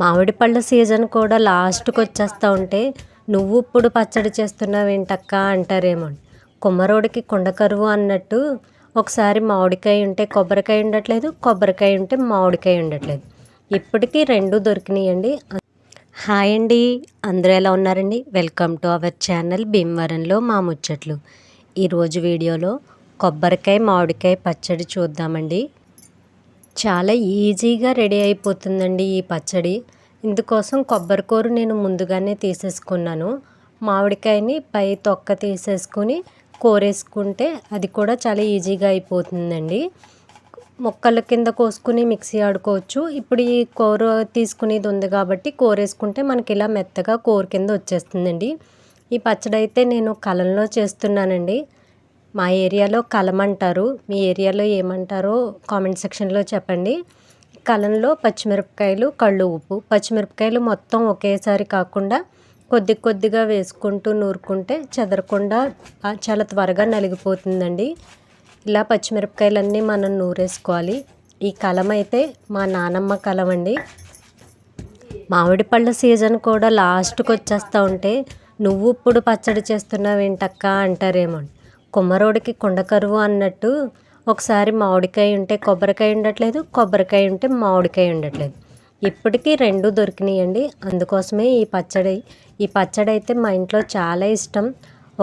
మామిడి పళ్ళ సీజన్ కూడా లాస్ట్కి వచ్చేస్తూ ఉంటే నువ్వు ఇప్పుడు పచ్చడి చేస్తున్నావు ఏంటక్క అంటారేమో కుమ్మరోడికి కుండ కరువు అన్నట్టు ఒకసారి మామిడికాయ ఉంటే కొబ్బరికాయ ఉండట్లేదు కొబ్బరికాయ ఉంటే మామిడికాయ ఉండట్లేదు. ఇప్పటికీ రెండు దొరికినాయండి. హాయ్ అండి. అందరూ ఎలా ఉన్నారండి? వెల్కమ్ టు అవర్ ఛానల్ భీమవరంలో మా ముచ్చట్లు. ఈరోజు వీడియోలో కొబ్బరికాయ మామిడికాయ పచ్చడి చూద్దామండి. చాలా ఈజీగా రెడీ అయిపోతుందండి ఈ పచ్చడి. ఇందుకోసం కొబ్బరికూర నేను ముందుగానే తీసేసుకున్నాను. మామిడికాయని పై తొక్క తీసేసుకుని కోరేసుకుంటే అది కూడా చాలా ఈజీగా అయిపోతుందండి. మొక్కల కింద కోసుకుని మిక్సీ ఆడుకోవచ్చు. ఇప్పుడు ఈ కూర తీసుకునేది ఉంది కాబట్టి కోరేసుకుంటే మనకి ఇలా మెత్తగా కూర కింద వచ్చేస్తుందండి. ఈ పచ్చడి అయితే నేను కలంలో చేస్తున్నానండి. మా ఏరియాలో కలం అంటారు. మీ ఏరియాలో ఏమంటారో కామెంట్ సెక్షన్లో చెప్పండి. కలంలో పచ్చిమిరపకాయలు కళ్ళు ఉప్పు. పచ్చిమిరపకాయలు మొత్తం ఒకేసారి కాకుండా కొద్ది కొద్దిగా వేసుకుంటూ నూరుకుంటే చెదరకుండా చాలా త్వరగా నలిగిపోతుందండి. ఇలా పచ్చిమిరపకాయలన్నీ మనం నూరేసుకోవాలి. ఈ కలం అయితే మా నానమ్మ కలం అండి మామిడి పళ్ళ సీజన్ కూడా లాస్ట్కి వచ్చేస్తూ ఉంటే నువ్వు ఇప్పుడు పచ్చడి చేస్తున్నావు ఏంటక్క అంటారేమో. కుమ్మరోడికి కొండ కరువు అన్నట్టు ఒకసారి మామిడికాయ ఉంటే కొబ్బరికాయ ఉండట్లేదు కొబ్బరికాయ ఉంటే మామిడికాయ ఉండట్లేదు. ఇప్పటికీ రెండు దొరికినాయండి. అందుకోసమే ఈ పచ్చడి ఈ పచ్చడి అయితే మా ఇంట్లో చాలా ఇష్టం.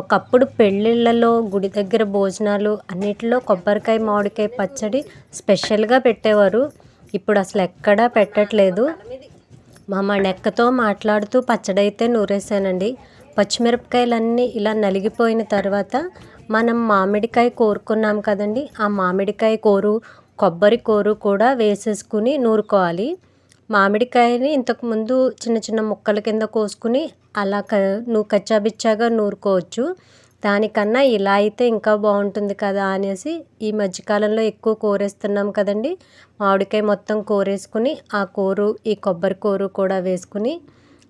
ఒకప్పుడు పెళ్ళిళ్ళలో గుడి దగ్గర భోజనాలు అన్నిటిలో కొబ్బరికాయ మామిడికాయ పచ్చడి స్పెషల్గా పెట్టేవారు. ఇప్పుడు అసలు ఎక్కడా పెట్టట్లేదు. మా మా నెక్కతో మాట్లాడుతూ పచ్చడి అయితే నూరేసానండి. పచ్చిమిరపకాయలన్నీ ఇలా నలిగిపోయిన తర్వాత మనం మామిడికాయ కోరుకున్నాం కదండి. ఆ మామిడికాయ కోరు కొబ్బరి కోరు కూడా వేసేసుకుని నూరుకోవాలి. మామిడికాయని ఇంతకుముందు చిన్న చిన్న ముక్కల కింద కోసుకుని అలా క నువ్వు కచ్చాబిచ్చాగా నూరుకోవచ్చు. దానికన్నా ఇలా అయితే ఇంకా బాగుంటుంది కదా అనేసి ఈ మధ్యకాలంలో ఎక్కువ కూరేస్తున్నాం కదండి. మామిడికాయ మొత్తం కోరేసుకుని ఆ కూరు ఈ కొబ్బరి కూరు కూడా వేసుకుని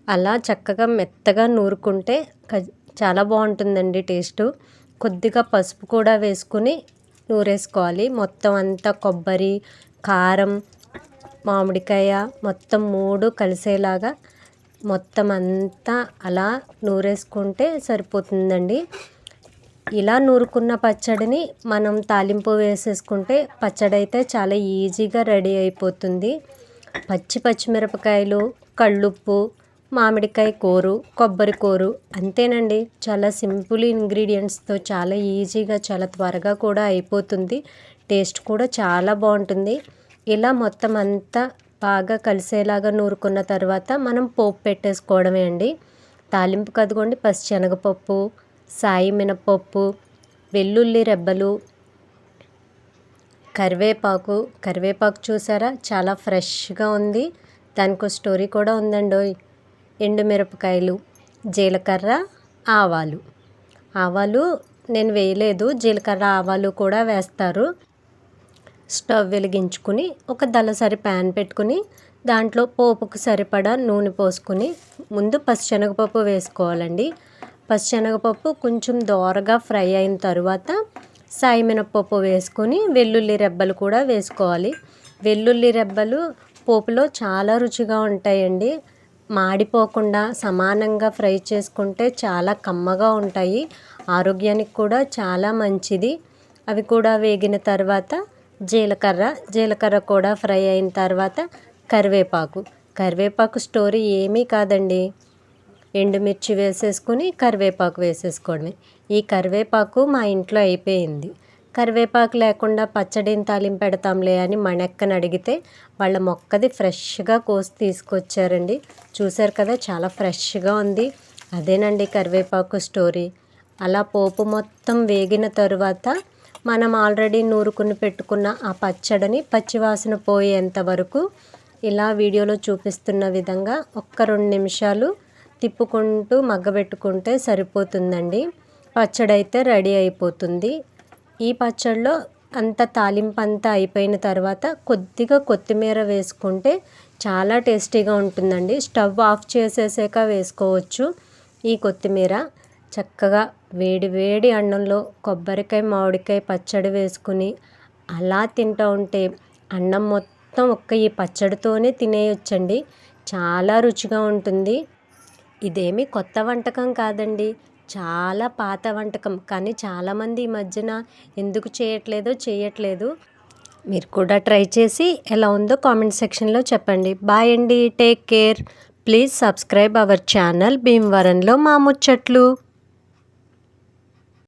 అలా చక్కగా మెత్తగా నూరుకుంటే క- చాలా బాగుంటుందండి టేస్ట్. కొద్దిగా పసుపు కూడా వేసుకుని నూరేసుకోవాలి. మొత్తం అంతా కొబ్బరి కారం మామిడికాయ మొత్తం మూడు కలిసేలాగా మొత్తం అంతా అలా నూరేసుకుంటే సరిపోతుందండి. ఇలా నూరుకున్న పచ్చడిని మనం తాలింపు వేసేసుకుంటే పచ్చడి అయితే చాలా ఈజీగా రెడీ అయిపోతుంది. పచ్చి పచ్చిమిరపకాయలు కళ్ళుప్పు మామిడికాయ కూరు కొబ్బరి కూరు అంతేనండి. చాలా సింపుల్ ఇంగ్రీడియంట్స్తో చాలా ఈజీగా చాలా త్వరగా కూడా అయిపోతుంది. టేస్ట్ కూడా చాలా బాగుంటుంది. ఇలా మొత్తం అంతా బాగా కలిసేలాగా నూరుకున్న తర్వాత మనం పోపు పెట్టేసుకోవడమే అండి. తాలింపు కదుకోండి శనగపప్పు సాయి మినపప్పు వెల్లుల్లి రెబ్బలు కరివేపాకు. కరివేపాకు చూసారా? చాలా ఫ్రెష్గా ఉంది. దానికి స్టోరీ కూడా ఉందండి ఎండుమిరపకాయలు జీలకర్ర ఆవాలు. ఆవాలు నేను వేయలేదు. జీలకర్ర ఆవాలు కూడా వేస్తారు. స్టవ్ వెలిగించుకుని ఒక దళసరి ప్యాన్ పెట్టుకుని దాంట్లో పోపుకు సరిపడా నూనె పోసుకుని ముందు పచ్చిశనగపప్పు వేసుకోవాలండి. పచ్చిశనగపప్పు కొంచెం దోరగా ఫ్రై అయిన తర్వాత సాయి మినప్పప్పు వేసుకొని వెల్లుల్లి రెబ్బలు కూడా వేసుకోవాలి. వెల్లుల్లి రెబ్బలు పోపులో చాలా రుచిగా ఉంటాయండి. మాడిపోకుండా సమానంగా ఫ్రై చేసుకుంటే చాలా కమ్మగా ఉంటాయి. ఆరోగ్యానికి కూడా చాలా మంచిది. అవి కూడా వేగిన తర్వాత జీలకర్ర జీలకర్ర కూడా ఫ్రై అయిన తర్వాత కరివేపాకు. కరివేపాకు స్టోరీ ఏమీ కాదండి. ఎండుమిర్చి వేసేసుకుని కరివేపాకు వేసేసుకోవడమే. ఈ కరివేపాకు మా ఇంట్లో అయిపోయింది. కరివేపాకు లేకుండా పచ్చడిని తాలింపు పెడతాంలే అని మణెక్కని అడిగితే వాళ్ళ మొక్కది ఫ్రెష్గా కోసి తీసుకొచ్చారండి. చూశారు కదా చాలా ఫ్రెష్గా ఉంది. అదేనండి కరివేపాకు స్టోరీ. అలా పోపు మొత్తం వేగిన తరువాత మనం ఆల్రెడీ నూరుకుని పెట్టుకున్న ఆ పచ్చడిని పచ్చివాసన పోయేంత వరకు ఇలా వీడియోలో చూపిస్తున్న విధంగా ఒక్క రెండు నిమిషాలు తిప్పుకుంటూ మగ్గబెట్టుకుంటే సరిపోతుందండి. పచ్చడి అయితే రెడీ అయిపోతుంది. ఈ పచ్చడిలో అంత తాలింపు అంతా అయిపోయిన తర్వాత కొద్దిగా కొత్తిమీర వేసుకుంటే చాలా టేస్టీగా ఉంటుందండి. స్టవ్ ఆఫ్ చేసేసాక వేసుకోవచ్చు ఈ కొత్తిమీర. చక్కగా వేడి వేడి అన్నంలో కొబ్బరికాయ మామిడికాయ పచ్చడి వేసుకుని అలా తింటూ ఉంటే అన్నం మొత్తం ఒక్క ఈ పచ్చడితోనే తినేయొచ్చండి. చాలా రుచిగా ఉంటుంది. ఇదేమి కొత్త వంటకం కాదండి. చాలా పాత వంటకం కానీ చాలామంది ఈ మధ్యన ఎందుకు చేయట్లేదో చేయట్లేదు. మీరు కూడా ట్రై చేసి ఎలా ఉందో కామెంట్ సెక్షన్లో చెప్పండి. బాయ్ అండి take care. Please subscribe our channel భీమవరంలో మా ముచ్చట్లు.